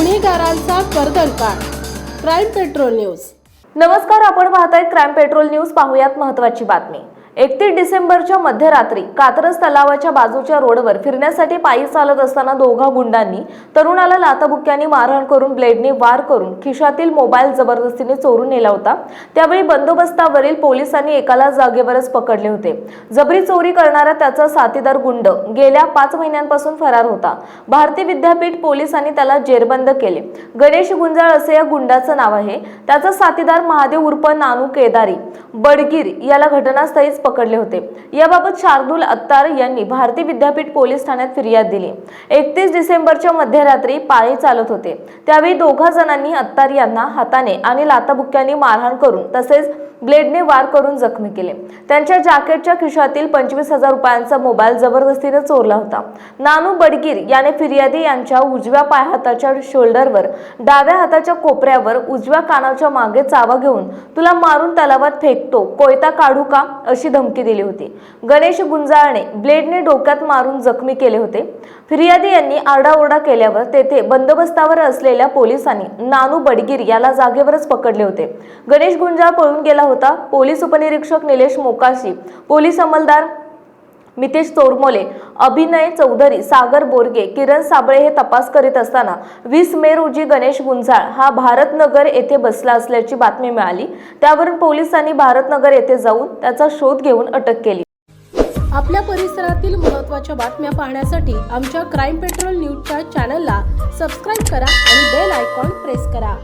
गुन्हेगारांचा कर्दनकाळ crime patrol news नमस्कार आपण पाहताय क्राईम पेट्रोल न्यूज पाहूयात महत्वाची बातमी. एकतीस डिसेंबरच्या मध्यरात्री कात्रज तलावाच्या बाजूच्या रोडवर फिरण्यासाठी पायी चालत असताना दोघा गुंडांनी तरुणाला लाथाबुक्क्यांनी मारहाण करून ब्लेडने वार करून खिशातील मोबाईल जबरदस्तीने चोरून नेला होता. त्यावेळी बंदोबस्तावरील पोलिसांनी एकाला जागेवरच पकडले होते. जबरी चोरी करणारा त्याचा साथीदार गुंड गेल्या पाच महिन्यांपासून फरार होता. भारतीय विद्यापीठ पोलिसांनी त्याला जेरबंद केले. गणेश गुंजाळ असे या गुंडाचं नाव आहे. त्याचा साथीदार महादेव उर्फ नानू केदारी बडगीर याला घटनास्थळीच पकडले होते. याबाबत शार्दूल अत्तार यांनी भारतीय विद्यापीठ पोलीस ठाण्यात फिर्याद दिली. एकतीस डिसेंबरच्या मध्यरात्री पाळी चालत होते. त्यावेळी दोघा जणांनी अत्तार यांना हाताने आणि लाताबुक्क्यांनी मारहाण करून तसेच ब्लेडने वार करून जखमी केले. त्यांच्या जॅकेटच्या खिशातील पंचवीस हजार रुपयांचा मोबाईल जबरदस्तीने चोरला होता. नानू बडगीर याने फिर्यादी यांच्या उजव्या पाय हाताच्या शोल्डरवर डाव्या हाताच्या कोपऱ्यावर उजव्या कानाच्या मागे चावा घेऊन तुला मारून तलावात फेकतो. कोयता काढू का? अशी धमकी दिली होती. गणेश गुंजाळने ब्लेडने डोक्यात मारून जखमी केले होते. फिर्यादी यांनी आरडाओरडा केल्यावर तेथे बंदोबस्तावर असलेल्या पोलिसांनी नानू बडगीर याला जागेवरच पकडले होते. गणेश गुंजाळ पळून गेला होता. पोलीस उपनिरीक्षक निलेश मोकाशी पोलीस अंमलदार मितेश चोरमोले अभिनय चौधरी सागर बोरगे किरण साबळे हे तपास करीत असताना वीस मे रोजी गणेश गुंजाळ हा भारतनगर येथे बसला असल्याची बातमी मिळाली. त्यावरून पोलिसांनी भारतनगर येथे जाऊन त्याचा शोध घेऊन अटक केली. आपल्या परिसरातील महत्त्वाच्या बातम्या पाहण्यासाठी आमच्या क्राईम पेट्रोल न्यूजच्या चॅनलला सबस्क्राईब करा आणि बेल आयकॉन प्रेस करा.